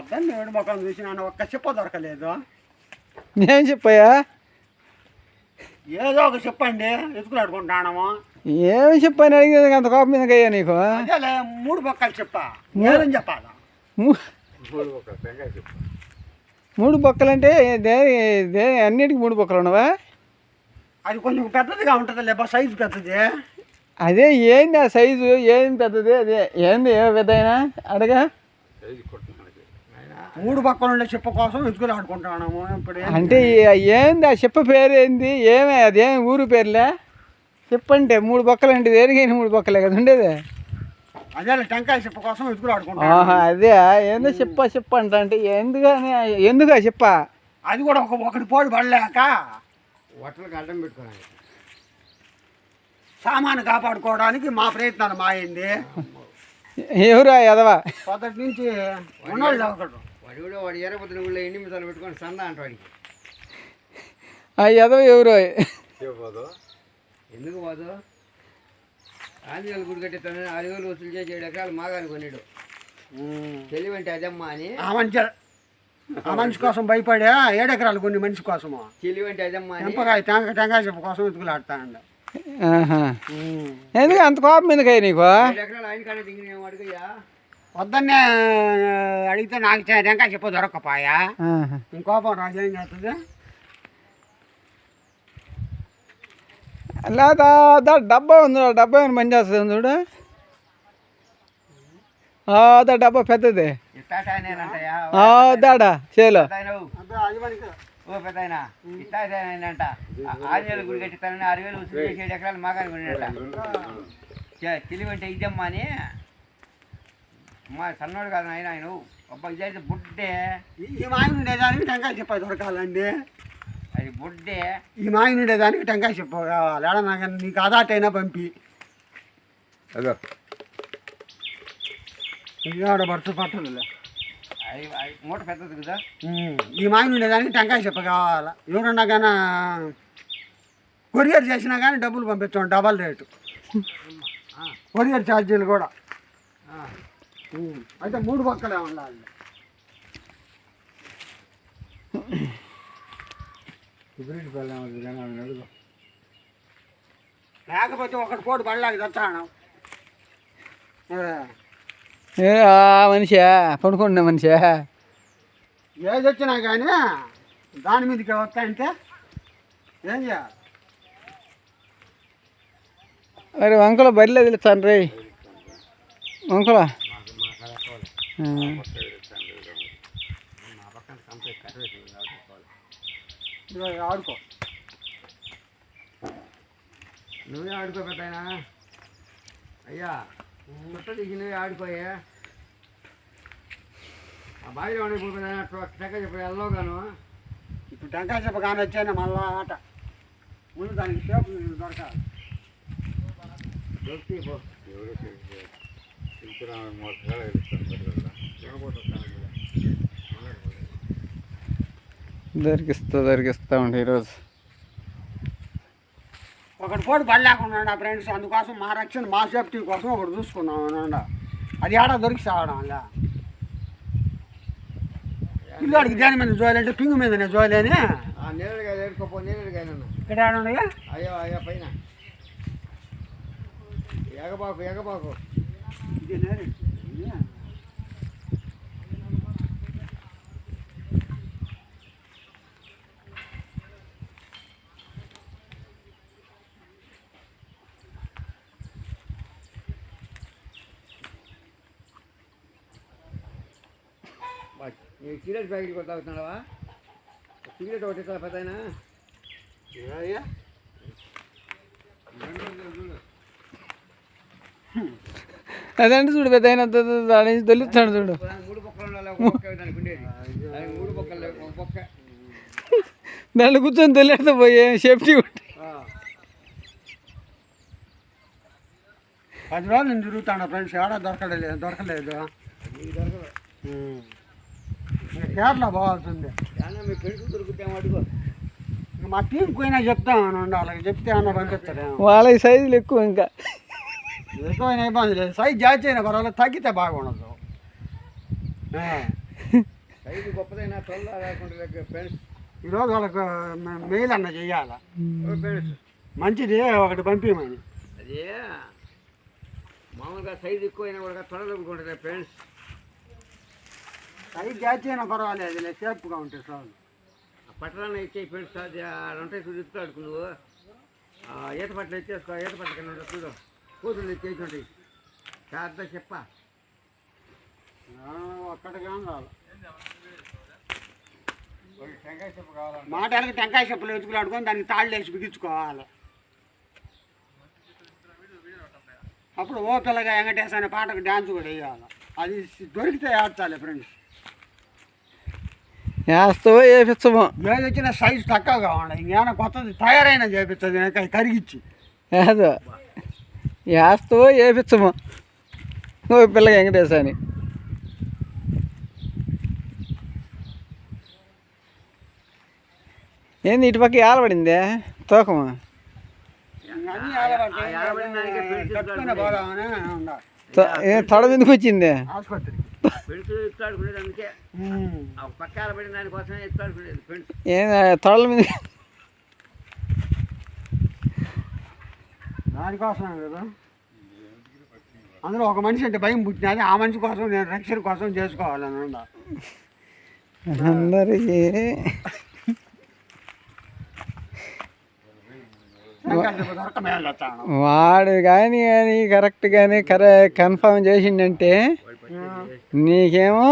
పొద్దున్న ఏడు మొక్కలు చూసి నాన్న ఒక్క చెప్ప దొరకలేదు. ఏం చెప్పయ్యా? ఏదో ఒక చెప్పండి ఎత్తుకులాడుకుంటాము ఏమి చెప్పని అడిగేది అంత కోపం మీదకి అయ్యా నీకు? అదేలే మూడు బొక్కలు చెప్ప. ఏదని చెప్పాలా? మూడు బొక్కలంటే దే దే అన్నిటికీ మూడు బొక్కలు ఉన్నవా? అది కొంచెం పెద్దదిగా ఉంటుంది లేబా సైజు పెద్దది. అదే ఏంది ఆ సైజు? ఏం పెద్దది? అదే ఏంది ఏ పెద్ద అయినా? అడగా. మూడు బొక్కలు ఉండే చెప్ప కోసం ఎత్తుకులాడుకుంటాము ఇప్పుడు ఏం- అంటే ఏంది ఆ చెప్ప పేరు ఏంది? ఏమే అదేం ఊరు పేర్లే? చెప్పంటే మూడు బొక్కలు అంటే దేనికైనా మూడు బొక్కలే కదా ఉండేది. అదేలే టెంకాయ చెప్ప కోసం ఎత్తుకులాడుకుంటాం ఆహా అదే ఏందో చెప్ప చెప్ప అంట అంటే ఎందుకని ఎందుకు చెప్ప? అది కూడా ఒక ఒకటి పోడు పడలేక హోటల్కి అడ్డం పెట్టుకున్నాను సామాను కాపాడుకోవడానికి మా ప్రయత్నాలు మాయింది ఎవరు ఎదవా మొదటి నుంచి ఉన్నోళ్ళు ఒకడు వాడు కూడా వాడు ఎర్రబుద్ధిన ఊళ్ళో ఎన్ని మిసాలు పెట్టుకొని సందా అంట వాడికి. ఆ ఎదవ ఎవరు. ఎందుకు పోదు? ఆంజనేయులు గుడి కట్టిస్తానని ఆరు వేలు వసూలు చేసి ఏడు ఎకరాలు మాగాలి కొన్నాడు. తెలివంటే అదమ్మా అని. ఆ మనిషి ఆ మనిషి కోసం భయపడే ఏడెకరాలు కొన్ని మనిషి కోసము. తెలివంటే అదమ్మా అని. తెంపకాయ టెంక టెంకాయ చెప్ప కోసం ఎత్తుకులాడతానండి ఆహా. ఎందుకు అంత కోపం మీదకి అయ్యా నీకు? ఏడు ఎకరాలు ఆయన కాడే దిగిన అడుగుయ్యా పొద్దున్నే అడిగితే నాకు టెంకాయ చెప్ప దొరకపాయా. ఇంకోపం రాజు ఏం చేస్తుంది? లేదా దా డబ్బా ఉంది డబ్బా ఏమైనా పని చేస్తుంది చూడు. ఆ, దా డబ్బా పెద్దది. దాడా చేలో. అబ్బే, అది మనకి ఓ పెద్ద ఆయన ఇట్టాయనంట ఆంజనేయులు గుడి కట్టిస్తానని ఆరు వేలు వసూలు చేసి ఏడు ఎకరాలు మాగాలి కొన్నాడట. తెలివంటే ఇదమ్మా అని. మా సన్నోడు కాదు ఆయన ఆయన. అబ్బా ఇదైతే బుడ్డే. ఈ- మాయన ఉండేదానికి టెంకాయ చెప్ప దొరకాలండి. అది బుడ్డే. ఈ మాయన ఉండేదానికి టెంకాయ చెప్ప కావాలి ఏడ నాకు నీకు ఆదాటైనా పంపి. అదో. ఆడ భర్త పట్టదులే. అది మూట పెద్దది కదా? ఈ మాయన ఉండేదానికి టెంకాయ చెప్ప కావాలా. ఎవరన్నా కానీ కొరియర్ చేసినా కానీ డబ్బులు పంపించాం డబల్ రేటు. కొరియర్ ఛార్జీలు కూడా. అయితే మూడు పక్కలే ఉండాలి లేకపోతే ఒకటి పోటు పడలేక తెచ్చాను ఏ, ఆ మనిషా పడుకుంటున్న మనిషా. ఏది వచ్చినా కానీ దాని మీదకి వస్తాయంటే ఏం చేయాలి? మరి వంకలో బరిలో తెలుస్తాను రే. వంకలో. ఆడుకో నువ్వే ఆడుకో పెద్ద ఆయన అయ్యా ముట్ట దిగి నువ్వే ఆడుకోయే. ఆ బావిలో ఉండే ఇప్పుడు పెద్ద టెక్క చెప్పి వెళ్ళగాను ఇప్పుడు టెంకాయ చెప్ప కానీ వచ్చాను మళ్ళా ఆట. ముందు దానికి షేప్ దొరకాలి. దొరికి పో. దొరికిస్తా దొరికిస్తా ఉంటే ఈరోజు. ఒకటి పోటు పడలేకుండా ఫ్రెండ్స్? అందుకోసం మా రక్షణ మా సేఫ్టీ కోసం ఒకటి చూసుకున్నాం అనండి అది ఆడ దొరికి సాగడం అలా. పిల్లాడికి దేని మీద జోయాలంటే పింగు మీదనే జోయలేని? ఇక్కడ ఆడుండగా అయ్యో అయ్యో పైన. ఎగబాకు ఎగబాకు ఇది. నేరు. ఇది. నీ సిగరెట్ ప్యాకెట్ కూడా తాగుతున్నావా సిగరెట్ ఒకటి ఇస్తా పెద్ద ఆయన ఏయ్యా. అదంటే చూడు పెద్ద అయిన దాని నుంచి దొల్లుతాడు చూడు. మూడు పక్క దాంట్లో కూర్చొని దొల్లేస్తా పోయి సేఫ్టీ ఉంటే. పది రోజులు నేను తిరుగుతాను ఫ్రెండ్స్. ఏడా దొరకలేదు. దొరకలేదు ఇంకా కేరళ పోవాల్సిందే. మీ టీం పోయినా చెప్తామని వాళ్ళకి. చెప్తే అన్న పంపిస్తారేమో వాళ్ళ సైజులు ఎక్కువ ఇంకా. ఎక్కువైనా ఇబ్బంది లేదు. సైజ్ జాచి అయినా పర్వాలేదు తగ్గితే బాగుండదు. ఐదు గొప్పదైనా తొల్ల లేకుండా ఫ్రెండ్స్. ఈరోజు వాళ్ళకు మెయిల్ అన్న చెయ్యాల? ఫ్రెండ్స్. మంచిది ఒకటి పంపించమని అదే. మామూలుగా సైజు ఎక్కువైనా కూడా తొడలుకుంటుంది ఫ్రెండ్స్. సైజ్ జాతి అయినా పర్వాలేదు సేఫ్గా ఉంటుంది సార్ పట్టణాన్ని ఇచ్చే ఫ్రెండ్స్ అది ఉంటాయి చూడు ఇస్తాడు నువ్వు. ఈత పట్టలు ఎత్తేసుకో ఈత పట్ల కింద ఉంటుంది చూడు. కూతురు ఎత్తేసి ఉంటాయి పెద్ద చెప్ప. ఒక్కటిగా రావాలి టెంకాయ చెప్ప కావాలంటే. మాటలకి టెంకాయ చెప్పులు ఎత్తుకులు అడుకొని దానికి తాళ్ళు వేసి బిగించుకోవాలి. అప్పుడు ఓ పిల్లగా వెంకటేశ్ అనే పాటకు డ్యాన్స్ కూడా వేయాలి. అది దొరికితే ఆడతాలి ఫ్రెండ్స్. వేస్తావో వేపించమో ఏది వచ్చిన సైజు తక్కువగా ఉండాలి ఇంకేమైనా కొత్తది తయారైన అది కరిగిచ్చి ఏదో వేస్తావో వేపించమో ఓ పిల్ల వెంకటేశ్ అని ఏంది ఇటు పక్క ఏలబడిందే తూకమా తొడ మీదకి వచ్చిందే ఆసుపత్రి పెడుతూ ఎత్తాడుకునేది అందుకే. ఆ పక్కాల పడిన దానికోసమే ఎత్తాడుకునేది ఫ్రెండ్స్. ఏం తొడల మీద. దానికోసమే కదా. అందులో ఒక మనిషి అంటే భయం పుట్టినది ఆ మనిషి కోసం నేను రక్షణ కోసం చేసుకోవాలని అందరికీ. వాడు కానీ కానీ కరెక్ట్ కానీ కరె కన్ఫర్మ్ చేసిండంటే నీకేమో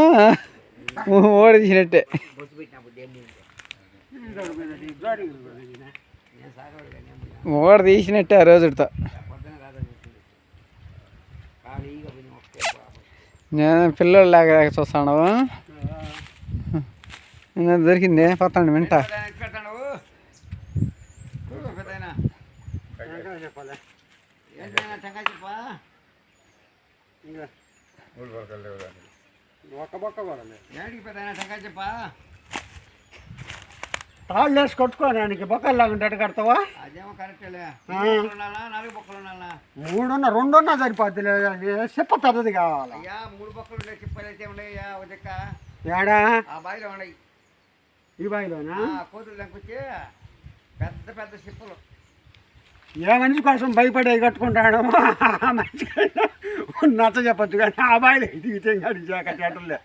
ఓడి తీసినట్టే ఓడ తీసినట్టే ఆ రోజుతో నేను పిల్లోళ్ళలాగా చూస్తాను. దొరికిందే పోతాండి మింట పెడతాను పెద్దయినా చెప్పాలి టెంకాయ చెప్పా ఒక్క బొక్క కూడా లేదు ఏడికి టెంకాయ చెప్పా తాళ్ళు వేసి కొట్టుకోడానికి బొక్కలు లాగుంటాడు కడతావా? అదేమో కరెక్టేలే నాలుగు బొక్కలు ఉండాలా? మూడున్న రెండున్న సరిపోద్ది చెప్ప పెద్దది కావాలా? అయ్యా మూడు బొక్కలు ఉండే చిప్పలు అయితే ఉన్నాయ్యా ఒక చెక్క. ఏడా? ఆ బావిలో ఉన్నాయి. ఈ బాయిలోనా? ఆ కోతులు లంకొచ్చి పెద్ద పెద్ద చిప్పలు. ఏ మనిషి కోసం భయపడే కట్టుకుంటాడో? ఆ నచ్చ చెప్పొచ్చు కానీ ఆ బాయిలో దిగితే ఇంకా చేక చెట్టలే